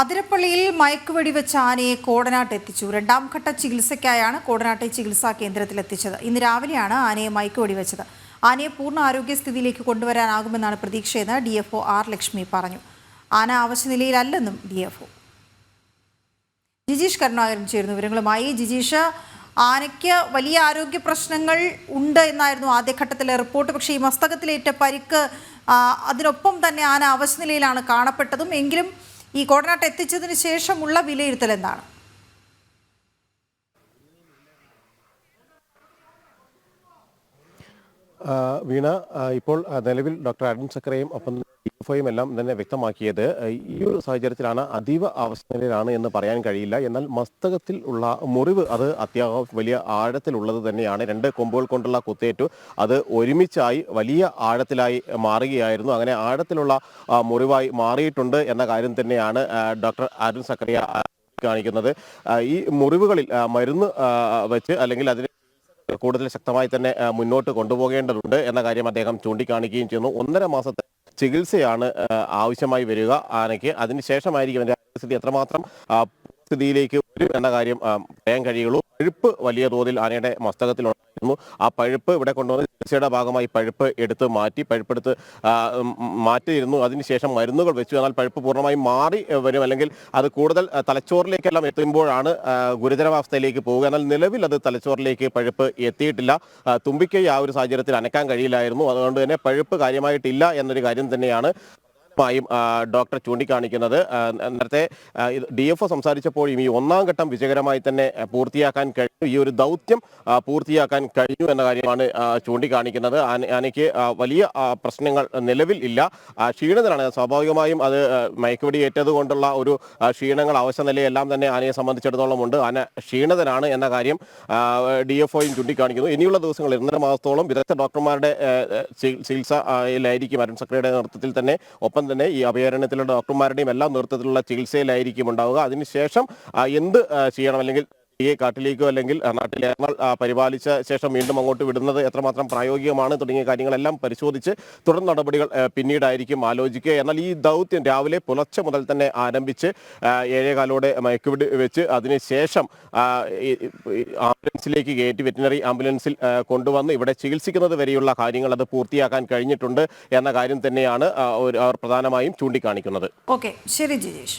അതിരപ്പള്ളിയിൽ മയക്കുവെടിവെച്ച ആനയെ കോടനാട്ട് എത്തിച്ചു. രണ്ടാം ഘട്ട ചികിത്സയ്ക്കായാണ് കോടനാട്ടെ ചികിത്സാ കേന്ദ്രത്തിൽ എത്തിച്ചത്. ഇന്ന് രാവിലെയാണ് ആനയെ മയക്കുവെടിവെച്ചത് ആനയെ പൂർണ ആരോഗ്യസ്ഥിതിയിലേക്ക് കൊണ്ടുവരാനാകുമെന്നാണ് പ്രതീക്ഷയെന്ന് ഡി എഫ് ആർ ലക്ഷ്മി പറഞ്ഞു. ആന ആവശ്യനിലയിലല്ലെന്നും ഡി എഫ് ജിജീഷ് കരുണാകരൻ ചേരുന്നു വിവരങ്ങളുമായി. ജിജീഷ് ആനയ്ക്ക് വലിയ ആരോഗ്യ പ്രശ്നങ്ങൾ ഉണ്ട് എന്നായിരുന്നു ആദ്യഘട്ടത്തിലെ റിപ്പോർട്ട്. പക്ഷേ ഈ മസ്തകത്തിലേറ്റ പരിക്ക് അതിനൊപ്പം തന്നെ ആന അവശനിലയിലാണ് കാണപ്പെട്ടതും. എങ്കിലും ഈ കോടനാട്ട് എത്തിച്ചതിന് ശേഷമുള്ള വിലയിരുത്തൽ എന്താണ്? വീണ ഇപ്പോൾ നിലവിൽ ഡോക്ടർ അരുൺ സക്കറയും ഒപ്പം ഡിഎഫ്ഒയും എല്ലാം തന്നെ വ്യക്തമാക്കിയത് ഈ ഒരു സാഹചര്യത്തിലാണ് അതീവ അവസ്ഥയിലാണ് എന്ന് പറയാൻ കഴിയില്ല. എന്നാൽ മസ്തകത്തിൽ ഉള്ള മുറിവ് അത് അത്യാവശ്യം വലിയ ആഴത്തിലുള്ളത് തന്നെയാണ്. രണ്ട് കൊമ്പുകൾ കൊണ്ടുള്ള കുത്തേറ്റു. അത് ഒരുമിച്ചായി വലിയ ആഴത്തിലായി മാറുകയായിരുന്നു. അങ്ങനെ ആഴത്തിലുള്ള മുറിവായി മാറിയിട്ടുണ്ട് എന്ന കാര്യം തന്നെയാണ് ഡോക്ടർ അരുൺ സക്കറിയ കാണിക്കുന്നത്. ഈ മുറിവുകളിൽ മരുന്ന് വെച്ച് അല്ലെങ്കിൽ അതിന് കൂടുതൽ ശക്തമായി തന്നെ മുന്നോട്ട് കൊണ്ടുപോകേണ്ടതുണ്ട് എന്ന കാര്യം അദ്ദേഹം ചൂണ്ടിക്കാണിക്കുകയും ചെയ്യുന്നു. ഒന്നര മാസത്തെ ചികിത്സയാണ് ആവശ്യമായി വരിക ആനയ്ക്ക്. അതിനുശേഷമായിരിക്കും എന്റെ സ്ഥിതി എത്രമാത്രം സ്ഥിതിയിലേക്ക് വരും എന്ന കാര്യം പറയാൻ കഴിയുള്ളൂ. എഴുപ്പ് വലിയ തോതിൽ ആനയുടെ മസ്തകത്തിലുണ്ടായിരുന്നു ആ പഴുപ്പ് ഇവിടെ കൊണ്ടുവന്ന് ചികിത്സയുടെ ഭാഗമായി പഴുപ്പ് എടുത്ത് മാറ്റി പഴുപ്പെടുത്ത് മാറ്റിയിരുന്നു. അതിനുശേഷം മരുന്നുകൾ വെച്ചു. എന്നാൽ പഴുപ്പ് പൂർണമായും മാറി വരും. അല്ലെങ്കിൽ അത് കൂടുതൽ തലച്ചോറിലേക്കെല്ലാം എത്തുമ്പോഴാണ് ഗുരുതരാവസ്ഥയിലേക്ക് പോവുക. എന്നാൽ നിലവിൽ അത് തലച്ചോറിലേക്ക് പഴുപ്പ് എത്തിയിട്ടില്ല. തുമ്പിക്കൈ ആ ഒരു സാഹചര്യത്തിൽ അനക്കാൻ കഴിയില്ലായിരുന്നു. അതുകൊണ്ട് തന്നെ പഴുപ്പ് കാര്യമായിട്ടില്ല എന്നൊരു കാര്യം തന്നെയാണ് യും ഡോക്ടർ ചൂണ്ടിക്കാണിക്കുന്നത്. നേരത്തെ ഡി എഫ് ഒ സംസാരിച്ചപ്പോഴും ഈ ഒന്നാം ഘട്ടം വിജയകരമായി തന്നെ പൂർത്തിയാക്കാൻ കഴിഞ്ഞു. ഈ ഒരു ദൗത്യം പൂർത്തിയാക്കാൻ കഴിഞ്ഞു എന്ന കാര്യമാണ് ചൂണ്ടിക്കാണിക്കുന്നത്. ആന- ആനയ്ക്ക് വലിയ പ്രശ്നങ്ങൾ നിലവിൽ ഇല്ല. ക്ഷീണിതനാണ് സ്വാഭാവികമായും അത് ഏറ്റത് കൊണ്ടുള്ള ഒരു ക്ഷീണങ്ങൾ അവശ്യ നിലയെല്ലാം തന്നെ ആനയെ സംബന്ധിച്ചിടത്തോളം ഉണ്ട്. ആന ക്ഷീണിതനാണ് എന്ന കാര്യം ഡി എഫ് ഒയും ചൂണ്ടിക്കാണിക്കുന്നു. ഇനിയുള്ള ദിവസങ്ങളിൽ ഇരുന്നര മാസത്തോളം വിദഗ്ധ ഡോക്ടർമാരുടെ ചികിത്സയിലായിരിക്കും അരുൺ സക്രയുടെ നേതൃത്വത്തിൽ തന്നെ ഒപ്പം തന്നെ ഈ അഭയാരണ്യത്തിലുള്ള ഡോക്ടർമാരുടെയും എല്ലാം നേതൃത്വത്തിലുള്ള ചികിത്സയിലായിരിക്കും ഉണ്ടാവുക. അതിനുശേഷം എന്ത് ചെയ്യണം? അല്ലെങ്കിൽ ഈ കാട്ടിലേക്കോ അല്ലെങ്കിൽ നാട്ടിലെ പരിപാലിച്ച ശേഷം വീണ്ടും അങ്ങോട്ട് വിടുന്നത് എത്രമാത്രം പ്രായോഗികമാണ് തുടങ്ങിയ കാര്യങ്ങളെല്ലാം പരിശോധിച്ച് തുടർ നടപടികൾ പിന്നീടായിരിക്കും ആലോചിക്കുക. എന്നാൽ ഈ ദൗത്യം രാവിലെ പുലർച്ചെ മുതൽ തന്നെ ആരംഭിച്ച് ഏഴേകാലോടെ മയക്കുവിട് വെച്ച് അതിനുശേഷം ആംബുലൻസിലേക്ക് കയറ്റി വെറ്റിനറി ആംബുലൻസിൽ കൊണ്ടുവന്ന് ഇവിടെ ചികിത്സിക്കുന്നത് വരെയുള്ള കാര്യങ്ങൾ അത് പൂർത്തിയാക്കാൻ കഴിഞ്ഞിട്ടുണ്ട് എന്ന കാര്യം തന്നെയാണ് അവർ പ്രധാനമായും ചൂണ്ടിക്കാണിക്കുന്നത്. ഓക്കെ. ശരി ജിജീഷ്.